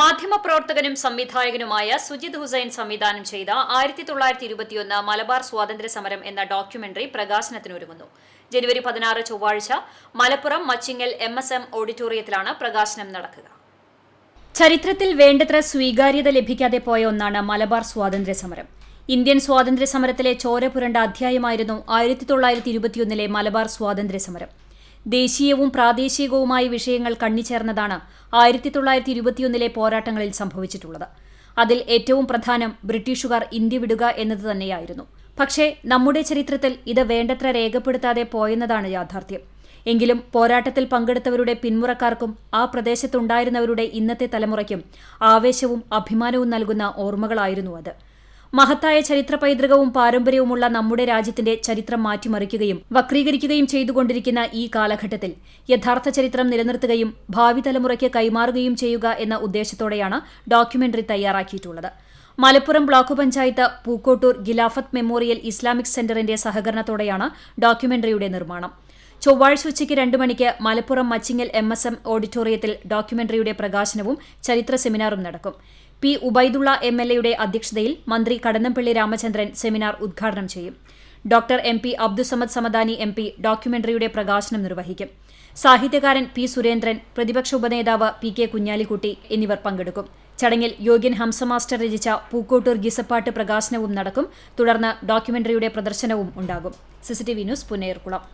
മാധ്യമപ്രവർത്തകനും സംവിധായകനുമായ സുജിത് ഹുസൈൻ സംവിധാനം ചെയ്ത ആയിരത്തി തൊള്ളായിരത്തി ഇരുപത്തിയൊന്ന് മലബാർ സ്വാതന്ത്ര്യ സമരം എന്ന ഡോക്യുമെന്ററി പ്രകാശനത്തിനൊരുങ്ങുന്നു. ജനുവരി പതിനാറ് ചൊവ്വാഴ്ച Malappuram Machingal M S M ഓഡിറ്റോറിയത്തിലാണ് പ്രകാശനം നടക്കുക. ചരിത്രത്തിൽ വേണ്ടത്ര സ്വീകാര്യത ലഭിക്കാതെ പോയ ഒന്നാണ് മലബാർ സ്വാതന്ത്ര്യ സമരം. ഇന്ത്യൻ സ്വാതന്ത്ര്യ സമരത്തിലെ ചോര പുരണ്ട അധ്യായമായിരുന്നു ആയിരത്തി തൊള്ളായിരത്തി ഇരുപത്തിയൊന്നിലെ മലബാർ സ്വാതന്ത്ര്യ സമരം. ദേശീയവും പ്രാദേശികവുമായ വിഷയങ്ങൾ കണ്ണിച്ചേർന്നതാണ് ആയിരത്തി തൊള്ളായിരത്തി ഇരുപത്തിയൊന്നിലെ പോരാട്ടങ്ങളിൽ സംഭവിച്ചിട്ടുള്ളത്. അതിൽ ഏറ്റവും പ്രധാനം ബ്രിട്ടീഷുകാർ ഇന്ത്യ വിടുക എന്നത് തന്നെയായിരുന്നു. പക്ഷേ നമ്മുടെ ചരിത്രത്തിൽ ഇത് വേണ്ടത്ര രേഖപ്പെടുത്താതെ പോയെന്നതാണ് യാഥാർത്ഥ്യം. എങ്കിലും പോരാട്ടത്തിൽ പങ്കെടുത്തവരുടെ പിന്മുറക്കാർക്കും ആ പ്രദേശത്തുണ്ടായിരുന്നവരുടെ ഇന്നത്തെ തലമുറയ്ക്കും ആവേശവും അഭിമാനവും നൽകുന്ന ഓർമ്മകളായിരുന്നു അത്. മഹത്തായ ചരിത്ര പൈതൃകവും പാരമ്പര്യവുമുള്ള നമ്മുടെ രാജ്യത്തിന്റെ ചരിത്രം മാറ്റിമറിക്കുകയും വക്രീകരിക്കുകയും ചെയ്തുകൊണ്ടിരിക്കുന്ന ഈ കാലഘട്ടത്തിൽ യഥാർത്ഥ ചരിത്രം നിലനിർത്തുകയും ഭാവി തലമുറയ്ക്ക് കൈമാറുകയും ചെയ്യുക എന്ന ഉദ്ദേശത്തോടെയാണ് ഡോക്യുമെന്ററി തയ്യാറാക്കിയിട്ടുള്ളത്. Malappuram block panchayat Pookkottur Khilafat memorial Islamic സെന്ററിന്റെ സഹകരണത്തോടെയാണ് ഡോക്യുമെന്ററിയുടെ നിർമ്മാണം. ചൊവ്വാഴ്ച ഉച്ചയ്ക്ക് രണ്ട് മണിക്ക് Malappuram Machingal M S M ഓഡിറ്റോറിയത്തിൽ ഡോക്യുമെന്ററിയുടെ പ്രകാശനവും ചരിത്ര സെമിനാറും നടക്കും. പി ഉബൈദുള്ള എം എൽ എയുടെ അധ്യക്ഷതയിൽ മന്ത്രി കടന്നപ്പള്ളി രാമചന്ദ്രൻ സെമിനാർ ഉദ്ഘാടനം ചെയ്യും. Doctor M P Abdussamad Samadani M P ഡോക്യുമെന്ററിയുടെ പ്രകാശനം നിർവഹിക്കും. സാഹിത്യകാരൻ പി സുരേന്ദ്രൻ പ്രതിപക്ഷ ഉപനേതാവ് പി കെ കുഞ്ഞാലിക്കുട്ടി എന്നിവർ പങ്കെടുക്കും. ചടങ്ങിൽ യോഗ്യൻ ഹംസ മാസ്റ്റർ രചിച്ച പൂക്കോട്ടൂർ ഗിസപ്പാട്ട് പ്രകാശനവും നടക്കും. തുടർന്ന് ഡോക്യുമെന്ററിയുടെ പ്രദർശനവും ഉണ്ടാകും. CCTV news Punnerkulam